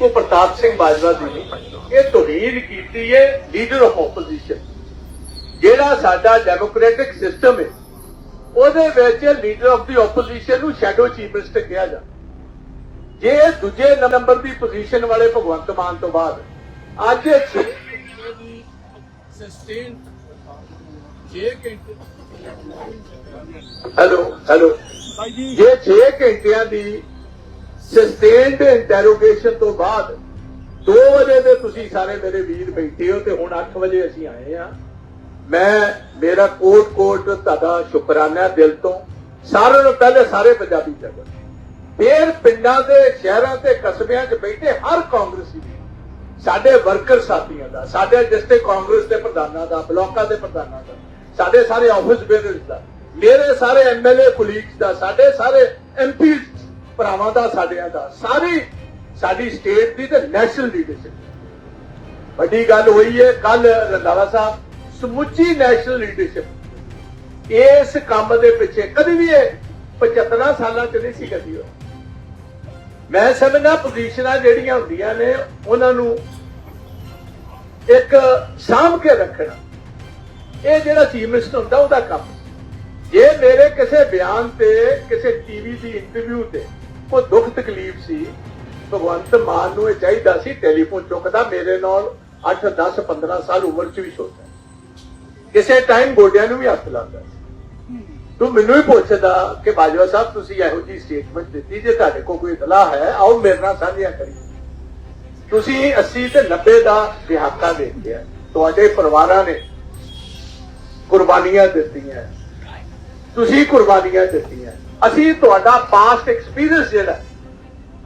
ਉਹ ਪ੍ਰਤਾਪ ਸਿੰਘ ਬਾਜਵਾ ਦੀ ਨਹੀਂ ਇਹ ਤੋਹੀਦ ਕੀਤੀ ਹੈ ਲੀਡਰ ਆਫ ਆਪੋਜੀਸ਼ਨ ਜਿਹੜਾ ਸਾਡਾ ਡੈਮੋਕ੍ਰੈਟਿਕ ਸਿਸਟਮ ਹੈ ਉਹਦੇ ਵਿੱਚ ਲੀਡਰ ਆਫ ਦੀ ਆਪੋਜੀਸ਼ਨ ਨੂੰ ਸ਼ੈਡੋ ਚੀਫ ਮਿਨਿਸਟਰ ਕਿਹਾ ਜਾ ਜੇ ਦੂਜੇ ਨੰਬਰ ਦੀ ਪੋਜੀਸ਼ਨ ਵਾਲੇ ਭਗਵੰਤ ਮਾਨ ਤੋਂ ਬਾਅਦ ਅੱਜ ਸਸਟੇਨ 6 ਘੰਟੇ ਹੈਲੋ ਹੈਲੋ ਜੇ 6 ਘੰਟਿਆਂ ਦੀ ਸਸਟੇਨਡ ਇੰਟਰੋਗੇਸ਼ਨ ਤੋਂ ਬਾਅਦ 2 ਵਜੇ ਦੇ ਤੁਸੀਂ ਸਾਰੇ ਮੇਰੇ ਵੀਰ ਬੈਠੇ ਹੋ ਤੇ ਹੁਣ 8 ਵਜੇ ਅਸੀਂ ਆਏ ਆ ਮੈਂ, ਮੇਰਾ ਕੋਟ ਕੋਟ ਤੁਹਾਡਾ ਸ਼ੁਕਰਾਨਾ ਦਿਲ ਤੋਂ। ਸਾਰਿਆਂ ਨੂੰ ਪਹਿਲੇ ਸਾਰੇ ਪੰਜਾਬੀ ਜਗਤ ਫੇਰ ਪਿੰਡਾਂ ਦੇ, ਸ਼ਹਿਰਾਂ ਤੇ ਕਸਬਿਆਂ 'ਚ ਬੈਠੇ ਹਰ ਕਾਂਗਰਸੀ ਸਾਡੇ ਵਰਕਰ ਸਾਥੀਆਂ ਦਾ, ਸਾਡੇ ਡਿਸਟ੍ਰਿਕਟ ਕਾਂਗਰਸ ਦੇ ਪ੍ਰਧਾਨਾਂ ਦਾ, ਬਲਾਕਾਂ ਦੇ ਪ੍ਰਧਾਨਾਂ ਦਾ, ਸਾਡੇ ਸਾਰੇ ਆਫਿਸ ਬੇਅਰਸ ਦਾ, ਮੇਰੇ ਸਾਰੇ ਐਮਐਲਏ ਕੁਲੀਗਸ ਦਾ, ਸਾਡੇ ਸਾਰੇ ਐਮਪੀ ਭਰਾਵਾਂ ਦਾ, ਸਾਡਿਆਂ ਦਾ, ਸਾਰੀ ਸਾਡੀ ਸਟੇਟ ਦੀ ਤੇ ਨੈਸ਼ਨਲ ਲੀਡਰਸ਼ਿਪ ਵੱਡੀ ਗੱਲ ਹੋਈ ਹੈ ਕੱਲ ਰੰਧਾਵਾ ਸਾਹਿਬ, ਸਮੁੱਚੀ ਨੈਸ਼ਨਲ ਲੀਡਰਸ਼ਿਪ ਇਸ ਕੰਮ ਦੇ ਪਿੱਛੇ ਕਦੀ ਵੀ ਇਹ 75 ਸਾਲਾਂ ਚ ਨਹੀਂ ਸੀ ਕਦੀ ਹੋਇਆ। ਮੈਂ ਸਮਝਣਾ ਪੋਜੀਸ਼ਨਾਂ ਜਿਹੜੀਆਂ ਹੁੰਦੀਆਂ ਨੇ, ਉਹਨਾਂ ਨੂੰ ਇੱਕ ਸਾਂਭ ਕੇ ਰੱਖਣਾ। ਇਹ ਜਿਹੜਾ ਚੀਫ ਮਿਨਿਸਟਰ ਹੁੰਦਾ, ਉਹਦਾ ਕੰਮ। ਜੇ ਮੇਰੇ ਕਿਸੇ ਬਿਆਨ ਤੇ, ਕਿਸੇ ਟੀਵੀ ਦੀ ਇੰਟਰਵਿਊ ਤੇ ਉਹ ਦੁੱਖ ਤਕਲੀਫ ਸੀ। ਭਗਵੰਤ ਮਾਨ ਨੂੰ ਇਹ ਚਾਹੀਦਾ ਸੀ ਟੈਲੀਫੋਨ ਚੁੱਕਦਾ, ਮੇਰੇ ਨਾਲ 8 10 15 ਸਾਲ ਉਮਰ ਚ ਵੀ ਛੋਟਾ ਕਿਸੇ ਟਾਈਮ ਗੋਡਿਆਂ ਨੂੰ ਵੀ ਹੱਥ ਲਾਉਂਦਾ ਤੂੰ ਮੈਨੂੰ ਹੀ ਪੁੱਛਦਾ ਕਿ ਬਾਜਵਾ ਸਾਹਿਬ, ਤੁਸੀਂ ਇਹੋ ਜੀ ਸਟੇਟਮੈਂਟ ਦਿੱਤੀ ਜੇ ਤੁਹਾਡੇ ਕੋਲ ਕੋਈ ਇਤਲਾਹ ਹੈ, ਆਓ ਮੇਰੇ ਨਾਲ ਸਾਂਝਾ ਕਰੀ ਤੁਸੀਂ 80 ਤੇ 90 ਦਾ ਦਿਹਾਕਾ ਦੇਖਿਆ ਤੁਹਾਡੇ ਪਰਿਵਾਰਾਂ ਨੇ ਕੁਰਬਾਨੀਆਂ ਦਿੱਤੀਆਂ। ਤੁਸੀਂ ਕੁਰਬਾਨੀਆਂ ਦਿੱਤੀਆਂ। ਅਸੀਂ ਤੁਹਾਡਾ ਪਾਸਟ ਐਕਸਪੀਰੀਅੰਸ ਜਿਹੜਾ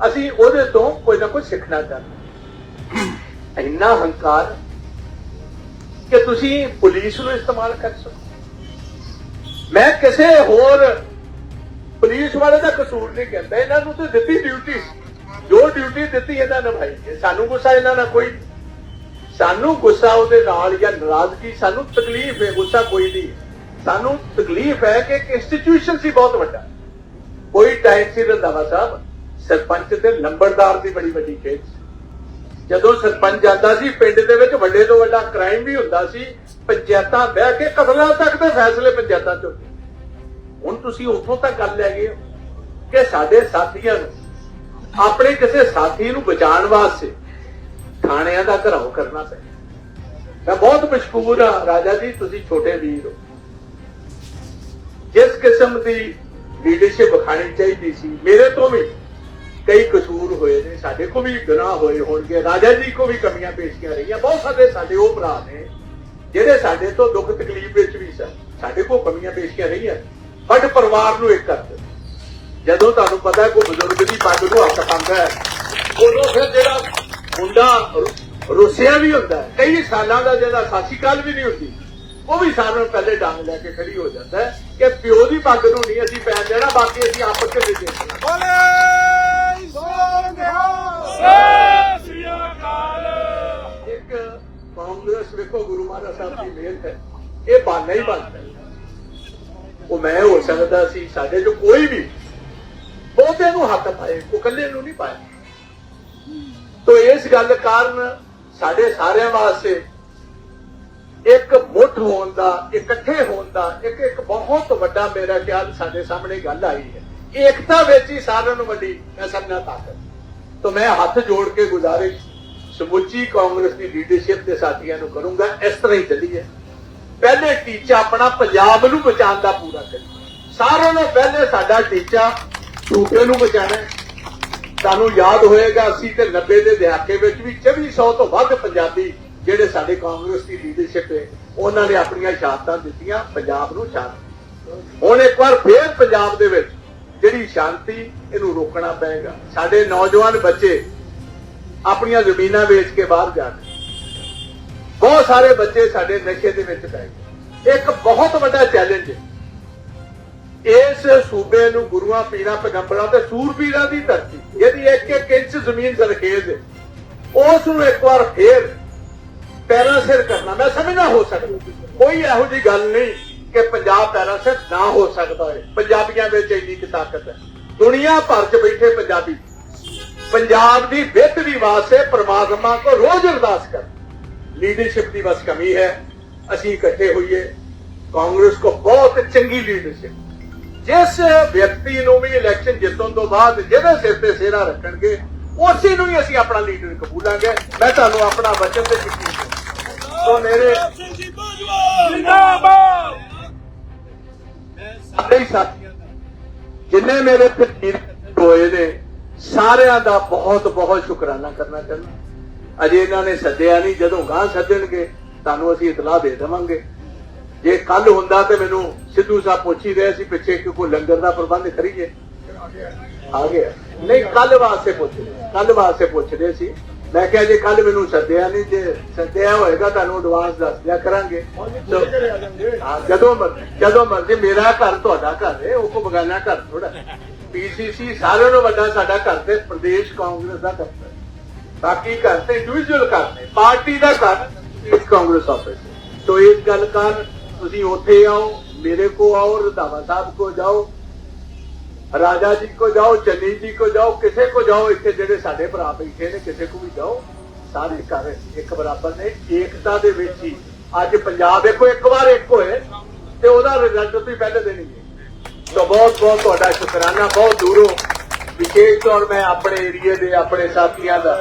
ਅਸੀਂ ਉਹਦੇ ਤੋਂ ਕੋਈ ਨਾ ਕੁਝ ਸਿੱਖਣਾ ਚਾਹੁੰਦੇ ਇੰਨਾ ਹੰਕਾਰ ਕਿ ਤੁਸੀਂ ਪੁਲਿਸ ਨੂੰ ਇਸਤੇਮਾਲ ਕਰ ਸਕੋ ਮੈਂ ਕਿਸੇ ਹੋਰ ਪੁਲਿਸ ਵਾਲੇ ਦਾ ਕਸੂਰ ਨਹੀਂ ਕਹਿੰਦਾ, ਇਹਨਾਂ ਨੂੰ ਤਾਂ ਦਿੱਤੀ ਡਿਊਟੀ ਜੋ ਡਿਊਟੀ ਦਿੱਤੀ ਇਹਨਾਂ ਨਿਭਾਈ ਹੈ ਸਾਨੂੰ ਗੁੱਸਾ ਇਹਨਾਂ ਨਾਲ ਕੋਈ ਨਹੀਂ। ਸਾਨੂੰ ਗੁੱਸਾ ਉਹਦੇ ਨਾਲ ਜਾਂ ਨਾਰਾਜ਼ਗੀ, ਸਾਨੂੰ ਤਕਲੀਫ ਹੈ, ਗੁੱਸਾ ਕੋਈ ਨਹੀਂ। ਸਾਨੂੰ ਤਕਲੀਫ ਹੈ ਕਿ ਇੱਕ ਇੰਸਟੀਟਿਊਸ਼ਨ ਸੀ ਬਹੁਤ ਵੱਡਾ। ਕੋਈ ਟਾਈਮ ਸੀ ਰੰਧਾਵਾ ਸਾਹਿਬ, ਸਰਪੰਚ ਤੇ ਲੰਬੜਦਾਰ ਦੀ ਬੜੀ ਵੱਡੀ ਖੇਡ ਜਦੋਂ ਸਰਪੰਚ ਜਾਂਦਾ ਸੀ, ਪਿੰਡ ਦੇ ਵਿੱਚ ਵੱਡੇ ਤੋਂ ਵੱਡਾ ਕ੍ਰਾਈਮ ਵੀ ਹੁੰਦਾ ਸੀ, ਪੰਚਾਇਤਾਂ ਬਹਿ ਕੇ ਕਤਲਾਂ ਤੱਕ ਦੇ ਫੈਸਲੇ ਪੰਚਾਇਤਾਂ ਚ ਹੁਣ ਤੁਸੀਂ ਉੱਥੋਂ ਤੱਕ ਗੱਲ ਲੈ ਗਏ ਕਿ ਸਾਡੇ ਸਾਥੀਆਂ ਨੂੰ, ਆਪਣੇ ਕਿਸੇ ਸਾਥੀ ਨੂੰ ਬਚਾਉਣ ਵਾਸਤੇ ਥਾਣਿਆਂ ਦਾ ਘਰਾਓ ਕਰਨਾ ਪੈ ਮੈਂ ਬਹੁਤ ਮਸ਼ਕੂਰ ਹਾਂ, ਰਾਜਾ ਜੀ, ਤੁਸੀਂ ਛੋਟੇ ਵੀਰ ਹੋ। ਜਿਸ ਕਿਸਮ ਦੀ ਲੀਡਰਸ਼ਿਪ ਵਿਖਾਣੀ ਚਾਹੀਦੀ ਸੀ। ਮੇਰੇ ਤੋਂ ਵੀ ਕਈ ਕਸੂਰ ਹੋਏ ਨੇ, ਸਾਡੇ ਕੋ ਵੀ ਗੁਨਾਹ ਹੋਏ ਹੋਣਗੇ, ਰਾਜਾ ਜੀ ਕੋ ਵੀ ਕਮੀਆਂ ਪੇਸ਼ੀਆਂ ਰਹੀਆਂ। ਬਹੁਤ ਸਾਰੇ ਸਾਡੇ ਉਹ ਭਰਾ ਨੇ, ਜਿਹੜੇ ਸਾਡੇ ਤੋਂ ਦੁੱਖ ਤਕਲੀਫ ਵਿੱਚ ਵੀ ਸਨ। ਸਾਡੇ ਕੋ ਕਮੀਆਂ ਪੇਸ਼ੀਆਂ ਰਹੀਆਂ। ਬਟ ਪਰਿਵਾਰ ਨੂੰ ਇੱਕ ਕਰਦੇ ਜਦੋਂ ਤੁਹਾਨੂੰ ਪਤਾ ਕੋਈ ਬਜ਼ੁਰਗ ਦੀ ਪੱਗ ਨੂੰ ਹੱਥ ਪਾਉਂਦਾ ਹੈ, ਉਦੋਂ ਫਿਰ ਜਿਹੜਾ ਮੁੰਡਾ ਰੁ- ਰੁੱਸਿਆ ਵੀ ਹੁੰਦਾ ਕਈ ਸਾਲਾਂ ਦਾ ਜਿਹੜਾ ਸਾਸੀ ਕਾਲ ਵੀ ਨਹੀਂ ਹੁੰਦੀ। ਉਹ ਵੀ ਸਾਰਿਆਂ ਨੂੰ ਪਹਿਲੇ ਡੰਗ ਲੈ ਕੇ ਖੜੀ ਹੋ ਜਾਂਦਾ ਹੈ ਕਿ ਪਿਓ ਦੀ ਪੱਗ ਨੂੰ ਨਹੀਂ ਅਸੀਂ ਪੈਣ ਦੇਣਾ ਬਾਕੀ ਅਸੀਂ ਆਪਸ ਵਿੱਚ ਨਹੀਂ ਦੇਖਣਾ ਬੋਲੇ! ਸੋਨਿਹਾ ਸ੍ਰੀ ਅਕਾਲ। ਇੱਕ ਕਾਂਗਰਸ ਵੇਖੋ ਗੁਰੂ ਮਹਾਰਾਜ ਸਾਹਿਬ ਦੀ ਮਿਹਰ ਹੈ। ਇਹ ਬਾਨਾ ਹੀ ਬਣਦਾ। ਉਹ ਮੈਂ ਹੋ ਸਕਦਾ ਸੀ ਸਾਡੇ ਜੋ ਕੋਈ ਵੀ ਬਹੁਤੇ ਨੂੰ ਹੱਥ ਪਾਏ ਉਹ ਇਕੱਲੇ ਨੂੰ ਨਹੀਂ ਪਾਇਆ। ਤੋ ਇਸ ਗੱਲ ਕਾਰਨ ਸਾਡੇ ਸਾਰਿਆਂ ਵਾਸਤੇ ਇੱਕ ਮੁੱਠ ਹੋਣ ਦਾ, ਇਕੱਠੇ ਹੋਣ ਦਾ, ਇੱਕ ਇੱਕ ਬਹੁਤ ਵੱਡਾ ਮੇਰਾ ਖਿਆਲ ਸਾਡੇ ਸਾਹਮਣੇ ਗੱਲ ਆਈ ਹੈ। ਏਕਤਾ ਵਿੱਚ ਹੀ ਸਾਰਿਆਂ ਨੂੰ ਵੱਡੀ, ਮੈਂ ਸਮਝਣਾ ਤਾਕਤ। ਤੋ ਮੈਂ ਹੱਥ ਜੋੜ ਕੇ ਗੁਜ਼ਾਰਿਸ਼ ਸਮੁੱਚੀ ਕਾਂਗਰਸ ਦੀ ਲੀਡਰਸ਼ਿਪ ਦੇ ਸਾਥੀਆਂ ਨੂੰ ਕਰੂੰਗਾ, ਇਸ ਤਰ੍ਹਾਂ ਹੀ ਚੱਲੀਏ। ਪਹਿਲੇ ਟੀਚਾ ਆਪਣਾ ਪੰਜਾਬ ਨੂੰ ਬਚਾਉਣ ਦਾ ਪੂਰਾ ਕਰੀਏ। ਸਾਰਿਆਂ ਨਾਲੋਂ ਪਹਿਲੇ ਸਾਡਾ ਟੀਚਾ ਸੂਬੇ ਨੂੰ ਬਚਾਉਣਾ ਹੈ। ਤੁਹਾਨੂੰ ਯਾਦ ਹੋਏਗਾ 80 ਤੇ 90 ਦੇ ਦਹਾਕੇ ਵਿੱਚ ਵੀ 2400 ਤੋਂ ਵੱਧ ਪੰਜਾਬੀ ਜਿਹੜੇ ਸਾਡੇ ਕਾਂਗਰਸ ਦੀ ਲੀਡਰਸ਼ਿਪ ਹੈ, ਉਹਨਾਂ ਨੇ ਆਪਣੀਆਂ ਸ਼ਹਾਦਤਾਂ ਦਿੱਤੀਆਂ, ਪੰਜਾਬ ਨੂੰ ਸ਼ਾਂਤੀ ਹੁਣ ਇੱਕ ਵਾਰ ਫੇਰ ਪੰਜਾਬ ਦੇ ਵਿੱਚ ਜਿਹੜੀ ਸ਼ਾਂਤੀ, ਇਹਨੂੰ ਰੋਕਣਾ ਪਏਗਾ। ਸਾਡੇ ਨੌਜਵਾਨ ਬੱਚੇ ਆਪਣੀਆਂ ਜ਼ਮੀਨਾਂ ਵੇਚ ਕੇ ਬਾਹਰ ਜਾ ਜਾਣ ਬਹੁਤ ਸਾਰੇ ਬੱਚੇ ਸਾਡੇ ਨਸ਼ੇ ਦੇ ਵਿੱਚ ਪੈ ਗਏ। ਇੱਕ ਬਹੁਤ ਵੱਡਾ ਚੈਲੰਜ ਹੈ। ਇਸ ਸੂਬੇ ਨੂੰ ਗੁਰੂਆਂ ਪੀਰਾਂ ਪੈਗੰਬਰਾਂ ਤੇ ਸੂਰਬੀਰਾਂ ਦੀ ਧਰਤੀ ਜਿਹਦੀ ਇੱਕ ਇੱਕ ਇੰਚ ਜ਼ਮੀਨ ਜ਼ਰਖੇਜ਼ ਹੈ, ਉਸ ਨੂੰ ਇੱਕ ਵਾਰ ਫੇਰ ਪੈਰਾ ਸਿਰ ਕਰਨਾ, ਮੈਂ ਸਮਝਣਾ ਹੋ ਸਕਦਾ। ਕੋਈ ਇਹੋ ਜੀ ਗੱਲ ਨਹੀਂ ਕਿ ਪੰਜਾਬ ਪੈਰਾ ਸਿਰ ਨਾ ਹੋ ਸਕਦਾ ਹੈ ਪੰਜਾਬੀਆਂ ਵਿੱਚ ਇੰਨੀ ਕਿ ਤਾਕਤ ਹੈ। ਦੁਨੀਆ ਭਰ 'ਚ ਬੈਠੇ ਪੰਜਾਬੀ, ਪੰਜਾਬ ਦੀ ਬਿਹਤਰੀ ਵਾਸਤੇ ਪਰਮਾਤਮਾ ਕੋ ਰੋਜ਼ ਅਰਦਾਸ ਕਰ। ਲੀਡਰਸ਼ਿਪ ਦੀ ਬਸ ਕਮੀ ਹੈ। ਅਸੀਂ ਇਕੱਠੇ ਹੋਈਏ। ਕਾਂਗਰਸ ਕੋ ਬਹੁਤ ਚੰਗੀ ਲੀਡਰਸ਼ਿਪ ਜਿਸ ਵਿਅਕਤੀ ਨੂੰ ਵੀ ਇਲੈਕਸ਼ਨ ਜਿੱਤਣ ਤੋਂ ਬਾਅਦ ਜਿਹਦੇ ਸਿਰ ਤੇ ਸਿਹਰਾ ਰੱਖਣਗੇ, ਉਸੇ ਨੂੰ ਹੀ ਅਸੀਂ ਆਪਣਾ ਲੀਡਰ ਕਬੂਲਾਂਗੇ। ਮੈਂ ਤੁਹਾਨੂੰ ਆਪਣਾ ਵਚਨ ਤੇ ਯਕੀਨ ਸੋ ਮੇਰੇ ਜਿੰਦਾਬਾਦ। ਸਾਰੇ ਹੀ ਸਾਥੀਆਂ ਦਾ ਜਿੰਨੇ ਮੇਰੇ ਫਕੀਰ ਹੋਏ ਨੇ ਸਾਰਿਆਂ ਦਾ ਬਹੁਤ ਬਹੁਤ ਸ਼ੁਕਰਾਨਾ ਕਰਨਾ ਚਾਹੁੰਦਾ। ਅਜੇ ਇਹਨਾਂ ਨੇ ਸੱਦਿਆ ਨਹੀਂ ਜਦੋਂ ਗਾਂ ਸੱਦਣਗੇ ਤੁਹਾਨੂੰ ਅਸੀਂ ਇਤਲਾਹ ਦੇ ਦੇਵਾਂਗੇ। ਜੇ ਕੱਲ ਹੁੰਦਾ ਤੇ ਮੈਨੂੰ ਸਿੱਧੂ ਸਾਹਿਬ ਪੁੱਛ ਰਹੇ ਸੀ ਪਿੱਛੇ ਕਿ ਕੋਈ ਲੰਗਰ ਦਾ ਪ੍ਰਬੰਧ ਕਰੀਏ। ਆ ਗਿਆ। ਨਹੀਂ ਕੱਲ ਵਾਸਤੇ ਪੁੱਛਦੇ ਕੱਲ ਵਾਸਤੇ ਪੁੱਛਦੇ ਸੀ। ਮੈਂ ਕਿਹਾ ਜੇ ਕੱਲ ਮੈਨੂੰ ਸੱਦਿਆ ਨਹੀਂ ਜੇ ਸੱਦਿਆ ਹੋਏਗਾ ਤੁਹਾਨੂੰ ਐਡਵਾਂਸ ਦੱਸ ਦਿਆ ਕਰਾਂਗੇ। ਹਾਂ, ਜਦੋਂ ਮਰਜ਼ੀ ਜਦੋਂ ਮਰਜ਼ੀ ਮੇਰਾ ਘਰ ਤੁਹਾਡਾ ਘਰ ਹੈ ਉਹ ਕੋ ਬਗਾਨਾ ਘਰ ਥੋੜਾ ਪੀਸੀਸੀ ਸਾਰਿਆਂ ਨੂੰ ਵੱਡਾ ਸਾਡਾ ਘਰ ਤੇ ਪ੍ਰਦੇਸ਼ ਕਾਂਗਰਸ ਦਾ ਘਰ ਹੈ। ਬਾਕੀ ਘਰ ਤੇ ਇੰਡੀਵਿਜੂਅਲ ਘਰ ਨੇ ਪਾਰਟੀ ਦਾ ਘਰ ਇਸ ਕਾਂਗਰਸ ਆਫਿਸ ਤੋਂ ਇਸ ਗੱਲ ਕਰ ਤੁਸੀਂ ਉੱਥੇ ਆਓ ਮੇਰੇ ਕੋ ਆਓ ਰਧਾਵਾ ਸਾਹਿਬ ਕੋ ਜਾਓ ਰਾਜਾ ਜੀ ਕੋ ਜਾਓ, ਚੰਨੀ ਜੀ ਕੋ ਜਾਓ, ਕਿਸੇ ਕੋ ਜਾਓ, ਇੱਥੇ ਜਿਹੜੇ ਸਾਡੇ ਭਰਾ ਬੈਠੇ ਨੇ, ਕਿਸੇ ਕੋ ਵੀ ਜਾਓ, ਸਾਰੇ ਘਰ ਇੱਕ ਬਰਾਬਰ ਨੇ, ਏਕਤਾ ਦੇ ਵਿੱਚ ਹੀ। ਅੱਜ ਪੰਜਾਬ ਦੇਖੋ, ਇੱਕ ਵਾਰ ਇੱਕ ਹੋਏ, ਤੇ ਉਹਦਾ ਰਿਜ਼ਲਟ ਤੁਸੀਂ ਪਹਿਲੇ ਦਿਨ ਹੀ ਹੈ ਬਹੁਤ ਬਹੁਤ ਤੁਹਾਡਾ ਸ਼ੁਕਰਾਨਾ, ਬਹੁਤ ਦੂਰੋਂ। ਵਿਸ਼ੇਸ਼ ਤੌਰ ਮੈਂ ਆਪਣੇ ਏਰੀਏ ਦੇ, ਆਪਣੇ ਸਾਥੀਆਂ ਦਾ